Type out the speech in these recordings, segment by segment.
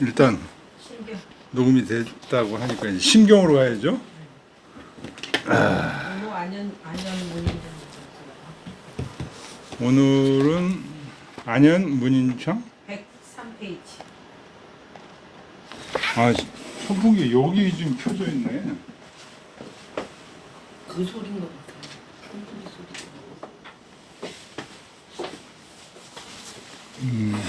일단 녹음이 됐다고 하니까 이제 심경으로 가야죠. 문인 오늘은 안현 문인창 103페이지 아 선풍기 여기 좀 켜져 있네. 그 소리인 것 같아. 콩소리 소리.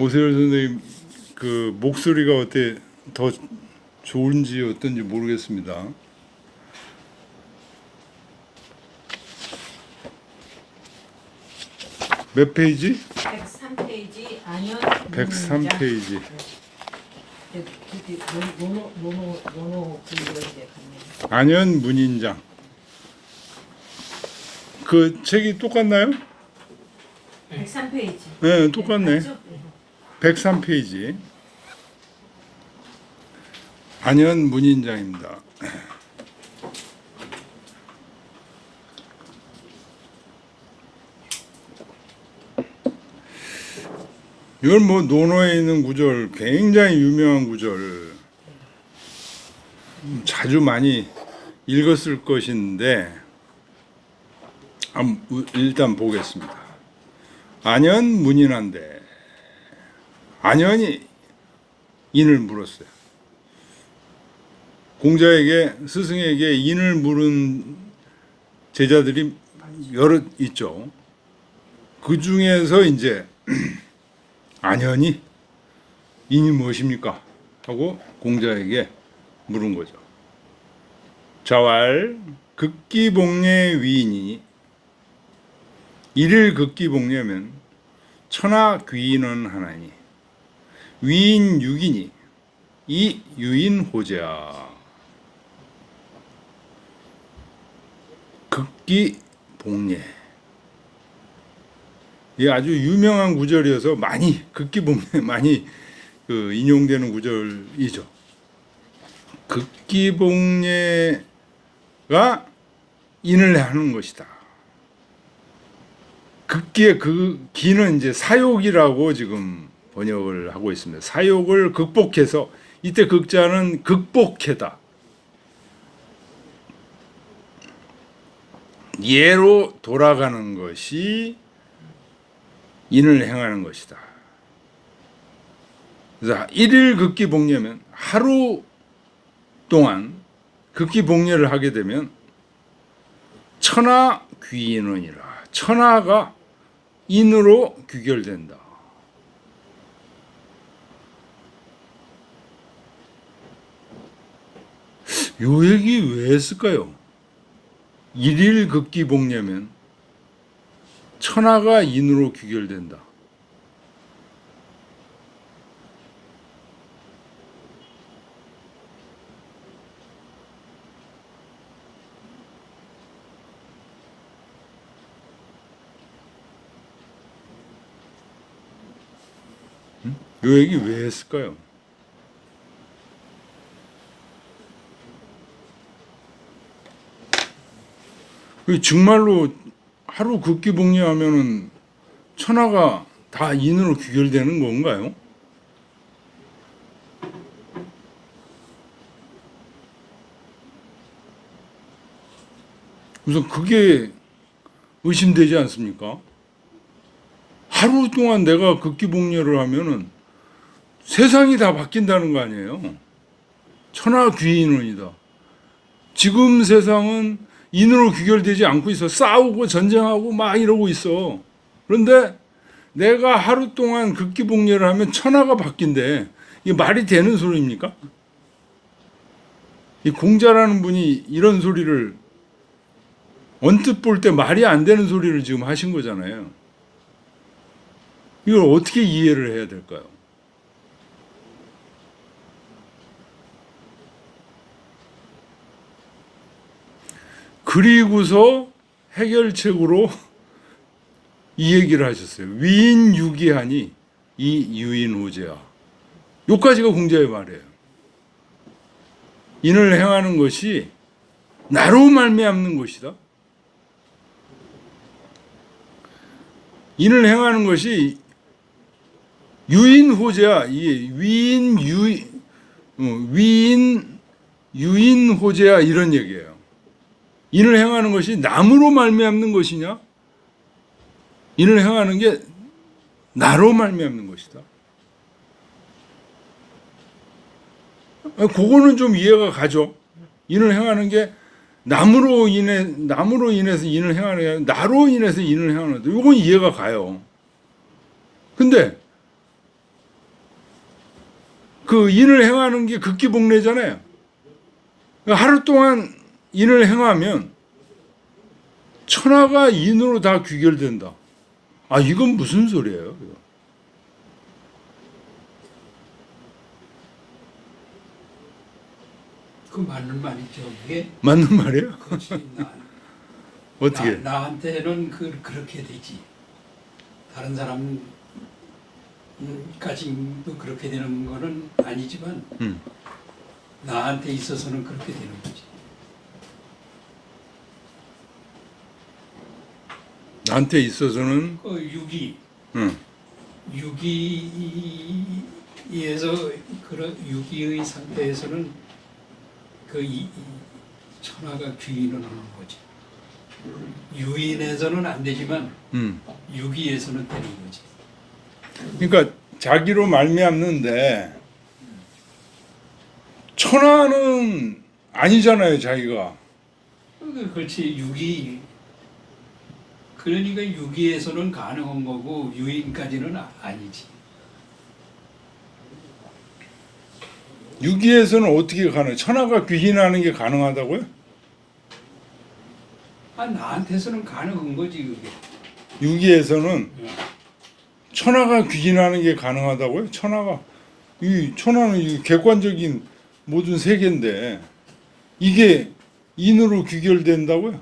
오세열 선생님 그 목소리가 어때 더 좋은지 어떤지 모르겠습니다. 몇 페이지? 103페이지 안연 103페이지. 그게 노노 노노 노노 그거 이제 갔네 안현 문인장. 그 책이 똑같나요? 103페이지 네, 똑같네. 맞죠? 103페이지. 안현 문인장입니다. 이건 뭐 논어에 있는 구절 굉장히 유명한 구절 음, 자주 많이 읽었을 것인데 일단 보겠습니다. 안현 문인한데 안현이 인을 물었어요. 공자에게 스승에게 인을 물은 제자들이 여러 있죠. 그 중에서 이제 안현이 인이 무엇입니까? 하고 공자에게 물은 거죠. 자왈 극기복례 위인이 이를 극기복례면 천하 귀인은 하나니 위인 육이니 이 유인 호재야 극기 복례 이 아주 유명한 구절이어서 많이 극기 복례 많이 그 인용되는 구절이죠. 극기 복례가 인을 하는 것이다. 극기의 그 기는 이제 사욕이라고 지금 번역을 하고 있습니다. 사욕을 극복해서 이때 극자는 극복해다. 예로 돌아가는 것이 인을 행하는 것이다. 그래서 일일 극기 복례면 하루 동안 극기 복례를 하게 되면 천하 귀인원이라 천하가 인으로 귀결된다. 요 얘기 왜 했을까요? 일일 극기 복례면 천하가 인으로 귀결된다. 요 얘기 왜 했을까요? 그 정말로 하루 극기 복례하면은 천하가 다 인으로 귀결되는 건가요? 우선 그게 의심되지 않습니까? 하루 동안 내가 극기 복례를 하면은 세상이 다 바뀐다는 거 아니에요? 천하 귀인원이다. 지금 세상은 인으로 귀결되지 않고 있어. 싸우고 전쟁하고 막 이러고 있어. 그런데 내가 하루 동안 극기 복례를 하면 천하가 바뀐대. 이게 말이 되는 소리입니까? 이 공자라는 분이 이런 소리를 언뜻 볼 때 말이 안 되는 소리를 지금 하신 거잖아요. 이걸 어떻게 이해를 해야 될까요? 그리고서 해결책으로 이 얘기를 하셨어요. 위인 유기하니 이 유인 호재야. 요까지가 공자의 말이에요. 인을 행하는 것이 나로 말미암는 것이다. 인을 행하는 것이 유인 호재야. 이 위인 유 어, 위인 유인 호재야 이런 얘기예요. 인을 행하는 것이 남으로 말미암는 것이냐? 인을 행하는 게 나로 말미암는 것이다. 아, 그거는 좀 이해가 가죠. 인을 행하는 게 남으로 인해 남으로 인해서 인을 행하는 게 나로 인해서 인을 행하는 거. 이건 이해가 가요. 근데 그 인을 행하는 게 극기복례잖아요. 하루 동안 인을 행하면 천하가 인으로 다 귀결된다. 아 이건 무슨 소리예요? 그 맞는 말이죠. 그게 맞는 말이에요? 그렇지. 나, 어떻게? 나, 나한테는 그 그렇게 되지. 다른 사람까지도 그렇게 되는 거는 아니지만 음. 나한테 있어서는 그렇게 되는 거지. 나한테 있어서는 그 유기 응. 유기에서 그런 유기의 상태에서는 그 이, 이 천하가 귀인을 하는 거지. 유인에서는 안 되지만 음. 유기에서는 되는 거지. 그러니까 자기로 말미암는데 천하는 아니잖아요, 자기가. 그- 그렇지 유기 그러니까 유기에서는 가능한 거고 유인까지는 아- 아니지. 유기에서는 어떻게 가능? 천하가 귀신하는 게 가능하다고요? 아 나한테서는 가능한 거지 그게. 유기에서는 예. 천하가 귀신하는 게 가능하다고요? 천하가 이 천하는 이 객관적인 모든 세계인데 이게 인으로 귀결된다고요?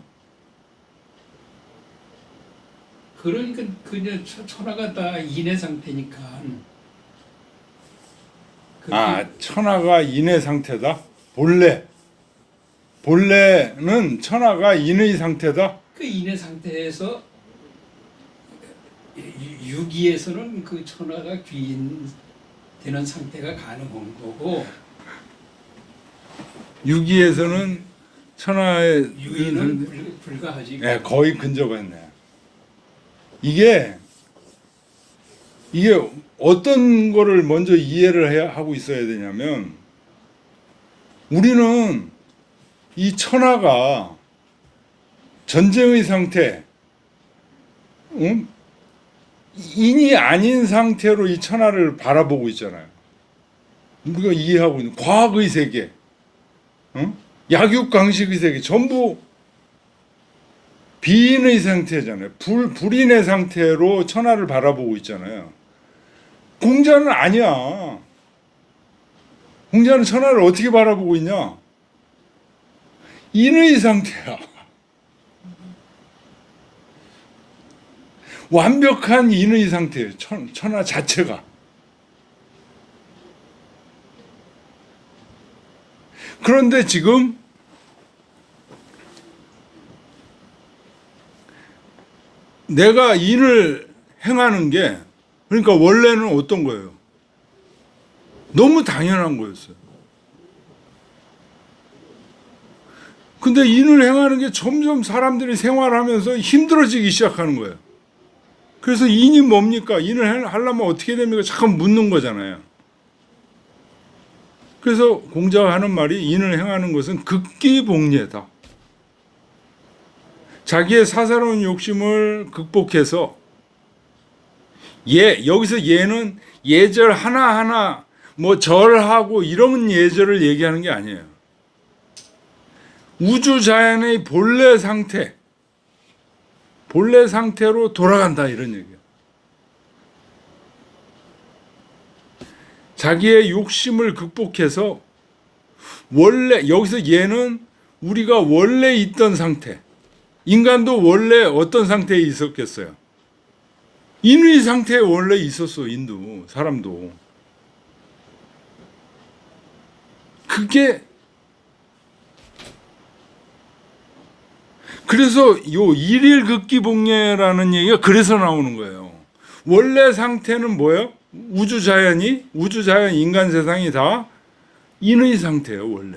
그러니까 그냥 천- 천하가 다 인의 상태니까. 그렇게 아, 천하가 인의 상태다. 본래 본래는 천하가 인의 상태다. 그 인의 상태에서 유- 유기에서는 그 천하가 귀인 되는 상태가 가능한 거고 유기에서는 천하의 유인은 불, 불가하지. 예, 거의 근접했네. 이게 이게 어떤 거를 먼저 이해를 해야 하고 있어야 되냐면 우리는 이 천하가 전쟁의 상태, 응? 인이 아닌 상태로 이 천하를 바라보고 있잖아요. 우리가 이해하고 있는 과학의 세계, 응? 약육강식의 세계 전부 비인의 상태잖아요. 불 불인의 상태로 천하를 바라보고 있잖아요. 공자는 아니야. 공자는 천하를 어떻게 바라보고 있냐? 인의 상태야. 완벽한 인의 상태예요. 천, 천하 자체가. 그런데 지금 내가 인을 행하는 게 그러니까 원래는 어떤 거예요? 너무 당연한 거였어요. 근데 인을 행하는 게 점점 사람들이 생활하면서 힘들어지기 시작하는 거예요. 그래서 인이 뭡니까? 인을 해- 하려면 어떻게 됩니까? 자꾸 묻는 거잖아요. 그래서 공자가 하는 말이 인을 행하는 것은 극기복례다. 자기의 사사로운 욕심을 극복해서 예 여기서 예는 예절 하나 하나 뭐 절하고 이런 예절을 얘기하는 게 아니에요. 우주 자연의 본래 상태, 본래 상태로 돌아간다 이런 얘기예요. 자기의 욕심을 극복해서 원래 여기서 얘는 우리가 원래 있던 상태, 인간도 원래 어떤 상태에 있었겠어요? 인의 상태에 원래 있었어 인도 사람도. 그게 그래서 요 일일 극기복례라는 얘기가 그래서 나오는 거예요. 원래 상태는 뭐예요? 우주 자연이 우주 자연 인간 세상이 다 인의 상태예요, 원래.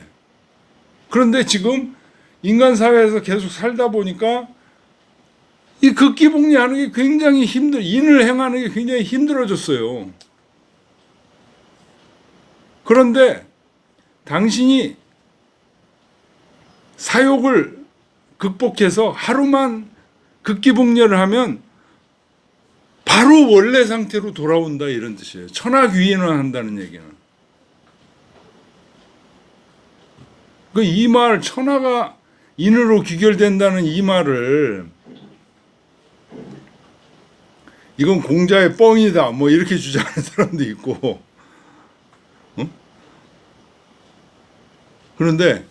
그런데 지금 인간 사회에서 계속 살다 보니까 이 극기복례하는 게 굉장히 힘들, 인을 행하는 게 굉장히 힘들어졌어요. 그런데 당신이 사욕을 극복해서 하루만 극기복례를 하면 바로 원래 상태로 돌아온다 이런 뜻이에요. 천하귀인을 한다는 얘기는. 그 이 말 천하가 인으로 귀결된다는 이 말을 이건 공자의 뻥이다 뭐 이렇게 주장하는 사람도 있고 어? 그런데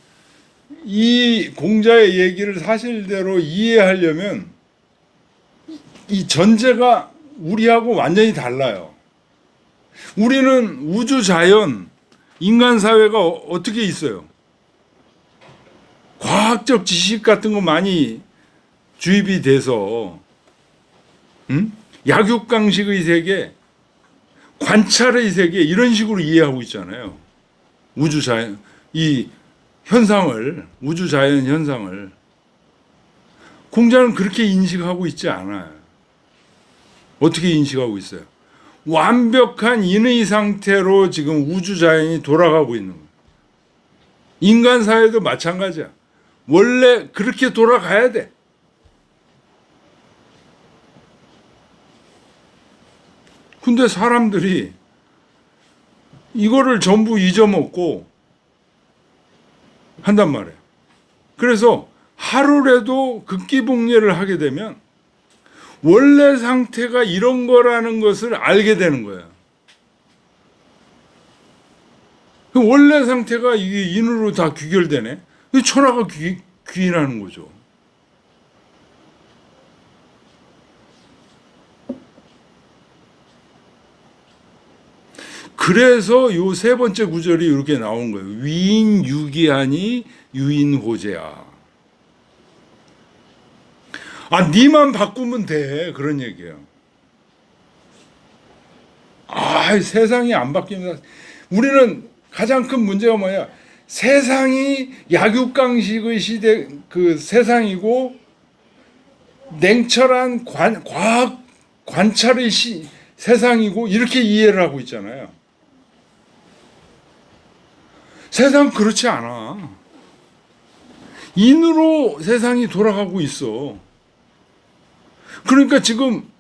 이 공자의 얘기를 사실대로 이해하려면 이 전제가 우리하고 완전히 달라요. 우리는 우주 자연, 인간 사회가 어- 어떻게 있어요? 과학적 지식 같은 거 많이 주입이 돼서, 응? 약육강식의 세계, 관찰의 세계 이런 식으로 이해하고 있잖아요. 우주 자연 이 현상을 우주 자연 현상을 공자는 그렇게 인식하고 있지 않아요. 어떻게 인식하고 있어요? 완벽한 인의 상태로 지금 우주 자연이 돌아가고 있는 거예요. 인간 사회도 마찬가지야. 원래 그렇게 돌아가야 돼. 근데 사람들이 이거를 전부 잊어먹고 한단 말이에요. 그래서 하루라도 극기복례를 하게 되면 원래 상태가 이런 거라는 것을 알게 되는. 그 원래 상태가 이게 인으로 다 귀결되네. 이 천하가 귀, 귀인하는 거죠. 그래서 요 세 번째 구절이 이렇게 나온 거예요. 위인 유기하니 유인호재야. 아, 니만 바꾸면 돼. 그런 얘기예요. 아, 세상이 안 바뀌면 우리는 가장 큰 문제가 뭐냐? 세상이 약육강식의 시대 그 세상이고 냉철한 관, 과학 관찰의 시, 세상이고 이렇게 이해를 하고 있잖아요. 세상 그렇지 않아. 인으로 세상이 돌아가고 있어. 그러니까 지금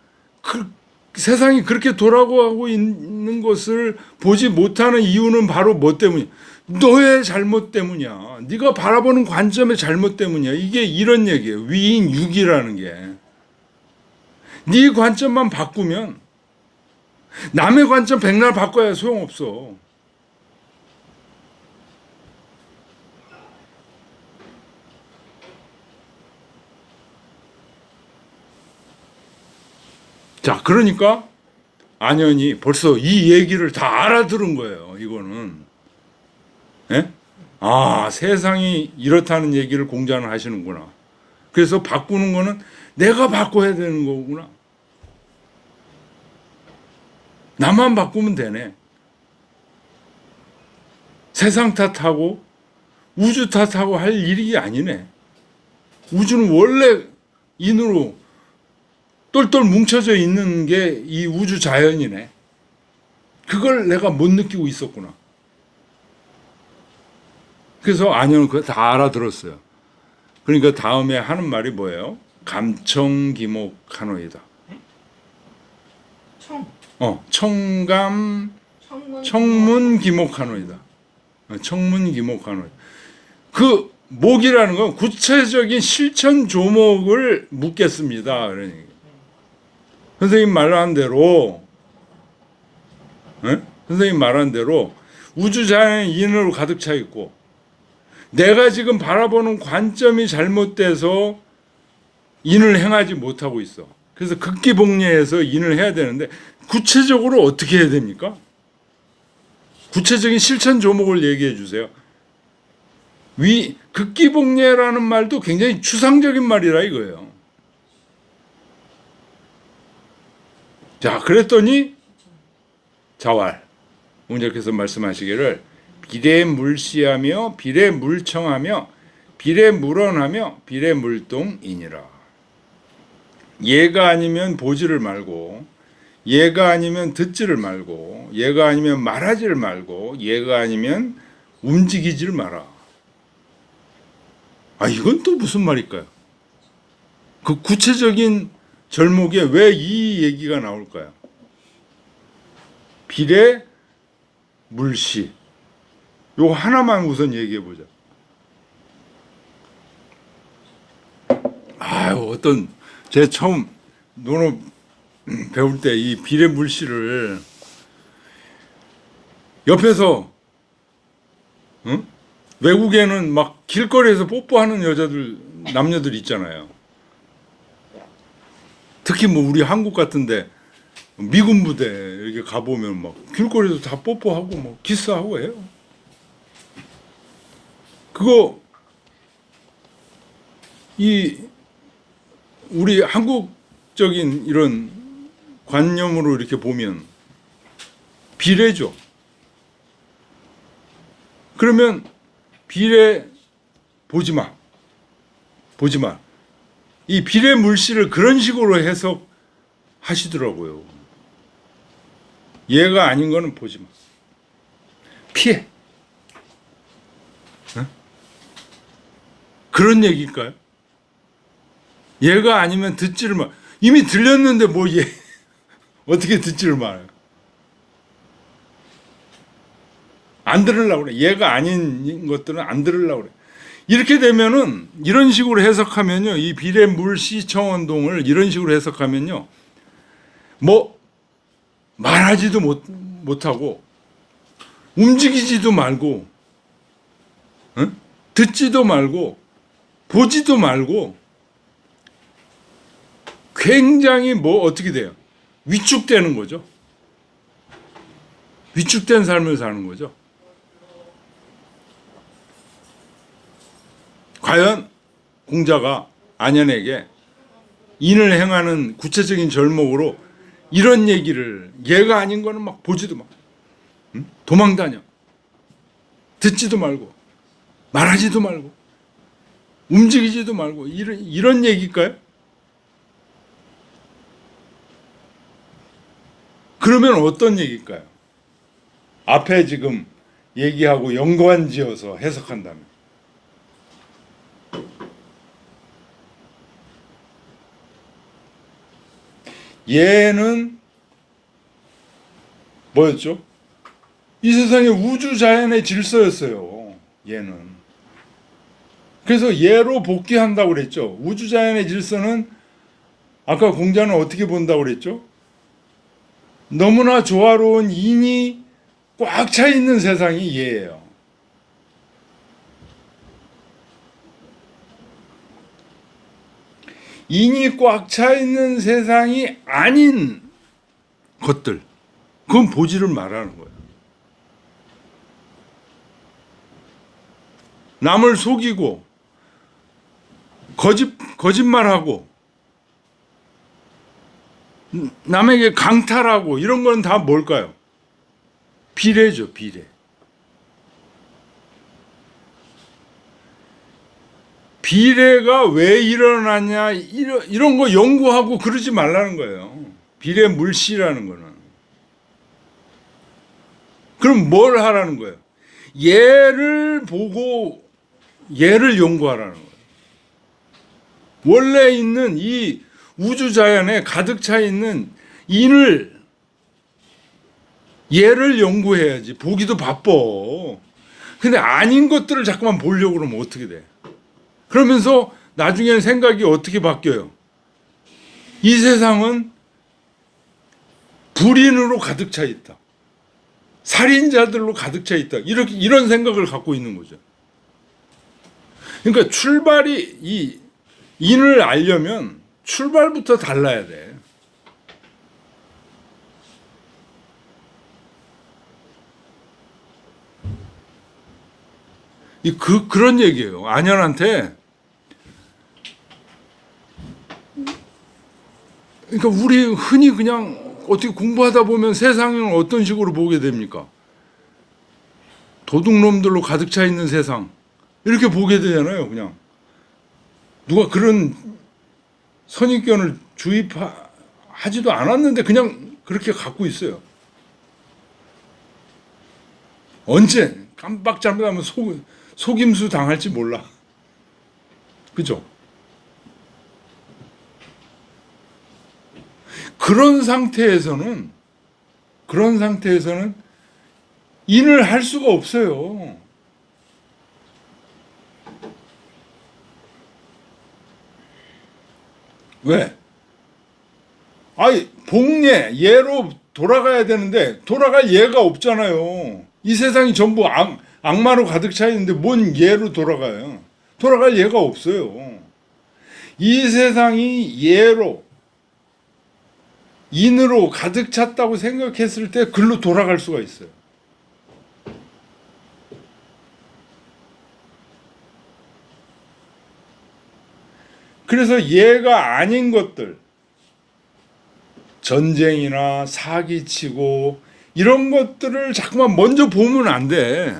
그 세상이 그렇게 돌아가고 있는 것을 보지 못하는 이유는 바로 뭐 때문이야? 너의 잘못 때문이야. 네가 바라보는 관점의 잘못 때문이야. 이게 이런 얘기예요. 위인 육이라는 게. 네 관점만 바꾸면 남의 관점 백날 바꿔야 소용없어. 자, 그러니까 안현이 벌써 이 얘기를 다 알아들은 거예요. 이거는. 예? 아, 세상이 이렇다는 얘기를 공자는 하시는구나. 그래서 바꾸는 거는 내가 바꿔야 되는 거구나. 나만 바꾸면 되네. 세상 탓하고 우주 탓하고 할 일이 아니네. 우주는 원래 인으로 똘똘 뭉쳐져 있는 게 이 우주 자연이네. 그걸 내가 못 느끼고 있었구나. 그래서 안현은 그거 다 알아들었어요. 그러니까 다음에 하는 말이 뭐예요? 감청기목하노이다. 청 어, 청감 청문 청문기목하노이다. 어, 청문기목하노이다. 그 목이라는 건 구체적인 실천 조목을 묻겠습니다. 얘기. 선생님 말한 대로, 예? 선생님 말한 대로 우주 자연은 인으로 가득 차 있고, 내가 지금 바라보는 관점이 잘못돼서 인을 행하지 못하고 있어. 그래서 극기복례해서 인을 해야 되는데 구체적으로 어떻게 해야 됩니까? 구체적인 실천 조목을 얘기해 주세요. 위 극기복례라는 말도 굉장히 추상적인 말이라 이거예요. 자, 그랬더니 자왈 공자께서 말씀하시기를 비례물시하며 비례 물청하며 비례 물언하며 비례 물동이니라. 얘가 아니면 보지를 말고 얘가 아니면 듣지를 말고 얘가 아니면 말하지를 말고 얘가 아니면 움직이지를 마라. 아 이건 또 무슨 말일까요? 그 구체적인 절목에 왜 이 얘기가 나올까요? 비례 물시 요 하나만 우선 얘기해 보자. 아 어떤 제 처음 논어 배울 때 이 비례 물시를 옆에서 응? 외국에는 막 길거리에서 뽀뽀하는 여자들 남녀들 있잖아요. 특히 뭐 우리 한국 같은데 미군 부대 이렇게 가보면 막 길거리에서 다 뽀뽀하고 뭐 키스하고 해요. 그거 이 우리 한국적인 이런 관념으로 이렇게 보면 비례죠. 그러면 비례 보지 마. 보지 마. 이 비례 물씨를 그런 식으로 해석하시더라고요. 얘가 아닌 거는 보지 마. 피해. 그런 얘기일까요? 얘가 아니면 듣지를 마. 이미 들렸는데 뭐 얘 어떻게 듣지를 말아요? 안 들으려고 그래. 얘가 아닌 것들은 안 들으려고 그래. 이렇게 되면은 이런 식으로 해석하면요. 이 비례 물 시청운동을 이런 식으로 해석하면요. 뭐 말하지도 못 못하고 움직이지도 말고 응? 듣지도 말고 보지도 말고 굉장히 뭐 어떻게 돼요? 위축되는 거죠. 위축된 삶을 사는 거죠. 과연 공자가 안연에게 인을 행하는 구체적인 절목으로 이런 얘기를 얘가 아닌 거는 막 보지도 마. 응? 도망다녀. 듣지도 말고 말하지도 말고 움직이지도 말고 이런 이런 얘기일까요? 그러면 어떤 얘기일까요? 앞에 지금 얘기하고 연관지어서 해석한다면 얘는 뭐였죠? 이 세상의 우주 자연의 질서였어요. 얘는. 그래서 얘로 복귀한다고 그랬죠. 우주 자연의 질서는 아까 공자는 어떻게 본다고 그랬죠? 너무나 조화로운 인이 꽉 차 있는 세상이 얘예요. 인이 꽉 차 있는 세상이 아닌 것들, 그건 보지를 말하는 거예요. 남을 속이고, 거짓, 거짓말하고, 남에게 강탈하고, 이런 건 다 뭘까요? 비례죠, 비례. 비례가 왜 일어나냐 이런 이런 거 연구하고 그러지 말라는 거예요. 비례 물씨라는 거는. 그럼 뭘 하라는 거예요? 얘를 보고 얘를 연구하라는 거예요. 원래 있는 이 우주 자연에 가득 차 있는 인을 얘를 연구해야지. 보기도 바빠. 근데 아닌 것들을 자꾸만 보려고 그러면 어떻게 돼? 그러면서 나중에는 생각이 어떻게 바뀌어요? 이 세상은 불인으로 가득 차 있다. 살인자들로 가득 차 있다. 이렇게 이런 생각을 갖고 있는 거죠. 그러니까 출발이 이 인을 알려면 출발부터 달라야 돼. 이 그 그런 얘기예요. 안현한테 그러니까 우리 흔히 그냥 어떻게 공부하다 보면 세상을 어떤 식으로 보게 됩니까? 도둑놈들로 가득 차 있는 세상 이렇게 보게 되잖아요. 그냥 누가 그런 선입견을 주입하지도 않았는데 그냥 그렇게 갖고 있어요. 언제 깜빡 잘못하면 속, 속임수 당할지 몰라. 그죠? 그런 상태에서는 그런 상태에서는 인을 할 수가 없어요. 왜? 아이 복례 예로 돌아가야 되는데 돌아갈 예가 없잖아요. 이 세상이 전부 악, 악마로 가득 차 있는데 뭔 예로 돌아가요? 돌아갈 예가 없어요. 이 세상이 예로 인으로 가득 찼다고 생각했을 때 글로 돌아갈 수가 있어요. 그래서 예가 아닌 것들 전쟁이나 사기치고 이런 것들을 자꾸만 먼저 보면 안 돼.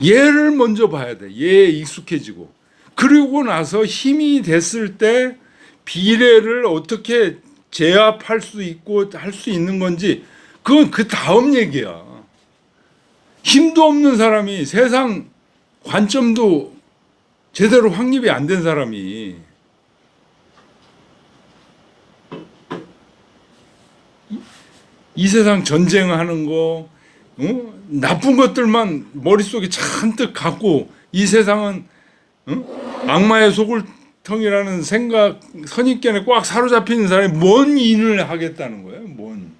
예를 먼저 봐야 돼. 예에 익숙해지고. 그리고 나서 힘이 됐을 때 비례를 어떻게 제압할 수 있고 할 수 있는 건지 그건 그 다음 얘기야. 힘도 없는 사람이 세상 관점도 제대로 확립이 안 된 사람이 이 세상 전쟁하는 거 어? 나쁜 것들만 머릿속에 잔뜩 갖고 이 세상은 어? 악마의 소굴텅이라는 생각 선입견에 꽉 사로잡히는 사람이 뭔 인을 하겠다는 거예요? 뭔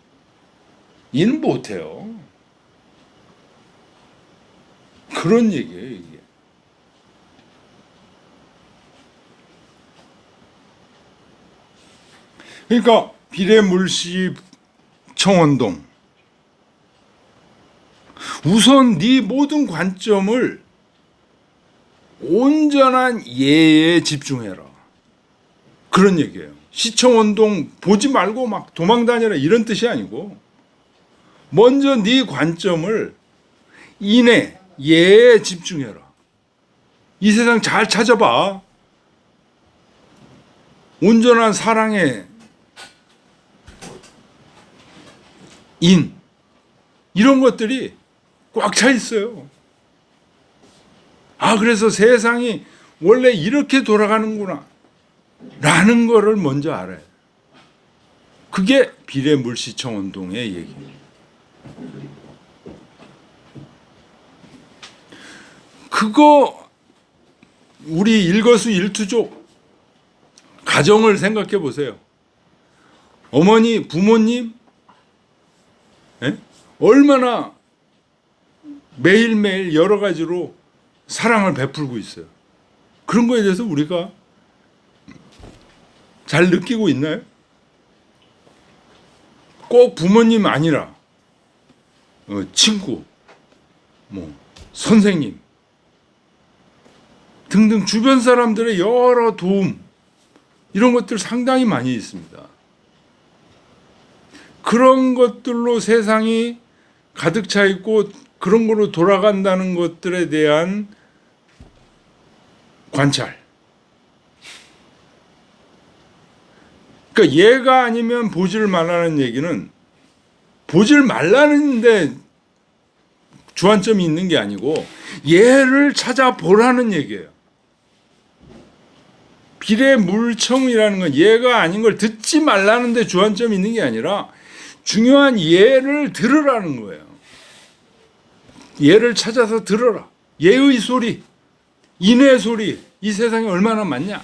인은 못해요. 그런 얘기예요 이게. 그러니까 비례물시 청원동 우선 네 모든 관점을 온전한 예에 집중해라. 그런 얘기예요. 시청원동 보지 말고 막 도망다녀라 이런 뜻이 아니고 먼저 네 관점을 인해 예에 집중해라. 이 세상 잘 찾아봐. 온전한 사랑의 인 이런 것들이 꽉 차 있어요. 아 그래서 세상이 원래 이렇게 돌아가는구나 라는 거를 먼저 알아요. 그게 비례 물시청 운동의 얘기입니다. 그거 우리 일거수 일투족 가정을 생각해 보세요. 어머니, 부모님, 예? 얼마나 매일매일 여러 가지로 사랑을 베풀고 있어요. 그런 거에 대해서 우리가 잘 느끼고 있나요? 꼭 부모님 아니라 어, 친구, 뭐 선생님 등등 주변 사람들의 여러 도움 이런 것들 상당히 많이 있습니다. 그런 것들로 세상이 가득 차 있고 그런 거로 돌아간다는 것들에 대한 관찰. 그러니까 얘가 아니면 보질 말라는 얘기는 보질 말라는데 주안점이 있는 게 아니고 얘를 찾아보라는 얘기예요. 비례 물청이라는 건 얘가 아닌 걸 듣지 말라는데 주안점이 있는 게 아니라 중요한 예를 들으라는 거예요. 예를 찾아서 들어라. 예의 소리, 인의 소리, 이 세상에 얼마나 많냐?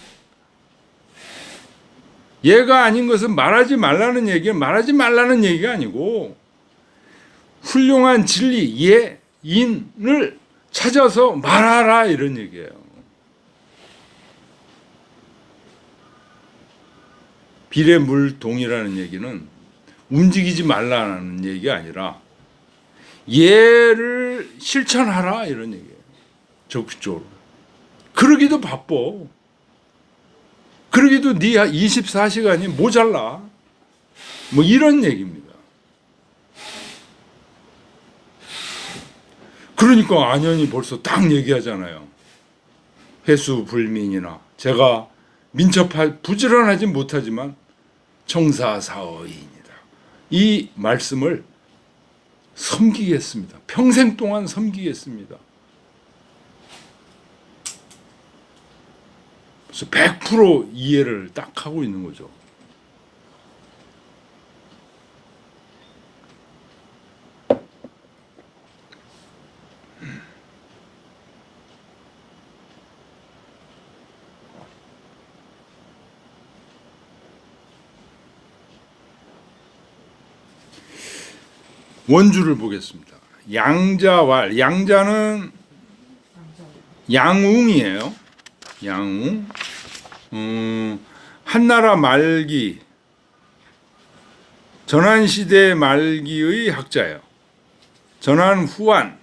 예가 아닌 것은 말하지 말라는 얘기는 말하지 말라는 얘기가 아니고 훌륭한 진리, 예, 인을 찾아서 말하라 이런 얘기예요. 비례물동이라는 얘기는 움직이지 말라는 얘기가 아니라 예를 실천하라 이런 얘기예요. 적극적으로. 그러기도 바빠. 그러기도 네 24시간이 모자라. 뭐 이런 얘기입니다. 그러니까 안현이 벌써 딱 얘기하잖아요. 회수 불민이나 제가 민첩하 부지런하지 못하지만 청사사의인 이 말씀을 섬기겠습니다. 평생 동안 섬기겠습니다. 그래서 100% 이해를 딱 하고 있는 거죠. 원주를 보겠습니다. 양자왈 양자는 양웅이에요. 양웅. 음, 한나라 말기 전한 시대 말기의 학자예요. 전한 후한.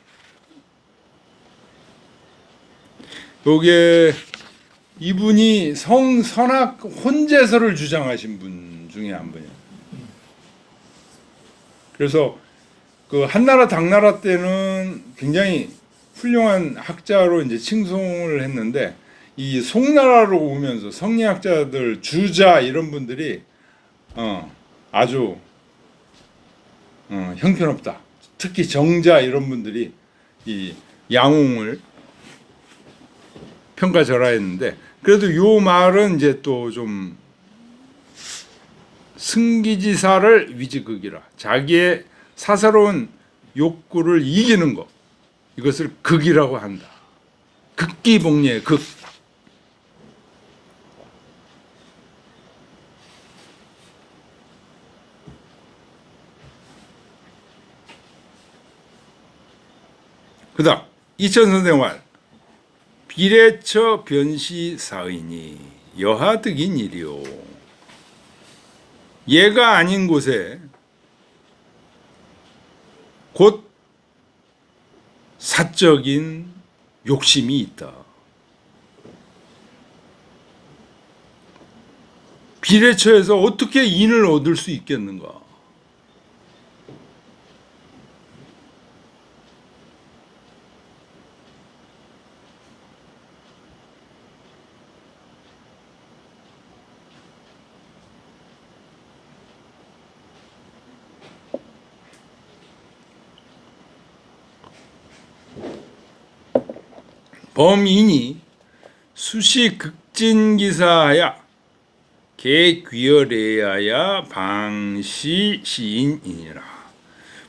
요게 이분이 성선악 혼재설을 주장하신 분 중에 한 분이에요. 그래서 그 한나라 당나라 때는 굉장히 훌륭한 학자로 이제 칭송을 했는데 이 송나라로 오면서 성리학자들 주자 이런 분들이 어 아주 어, 형편없다. 특히 정자 이런 분들이 이 양웅을 평가절하했는데 그래도 요 말은 이제 또 좀 승기지사를 위지극이라 자기의 사사로운 욕구를 이기는 것 이것을 극이라고 한다. 극기복리의 극. 그다음 이천 선생활 비례처 변시 사의니 여하득인 일이요. 얘가 아닌 곳에 사적인 욕심이 있다. 비례처에서 어떻게 인을 얻을 수 있겠는가? 범인이 수시 극진기사하야 개귀열해야야 방시 시인이니라.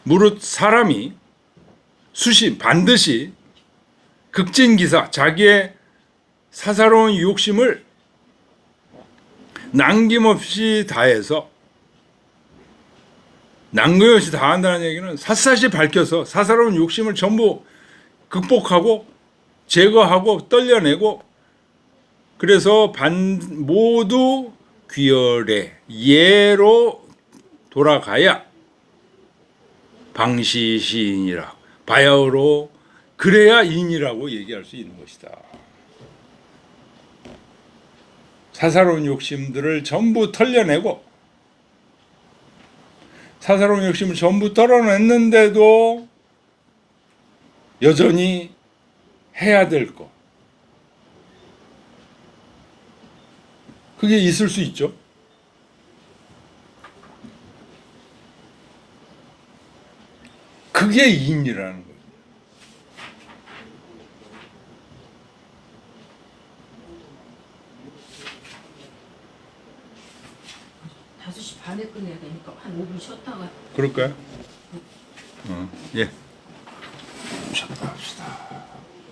무릇 사람이 수시 반드시 극진기사 자기의 사사로운 욕심을 남김없이 다해서 남김없이 다한다는 얘기는 샅샅이 밝혀서 사사로운 욕심을 전부 극복하고 제거하고 떨려내고 그래서 반 모두 귀열의 예로 돌아가야 방시 시인이라 바야흐로 그래야 인이라고 얘기할 수 있는 것이다. 사사로운 욕심들을 전부 털려내고 사사로운 욕심을 전부 털어냈는데도 여전히 해야 될 것. 그게 있을 수 있죠. 그게 인이라는 거예요. 다섯 시 반에 끝내야 되니까 한 5분 쉬었다가 그럴까요? 어, 예. 쉬었다 합시다.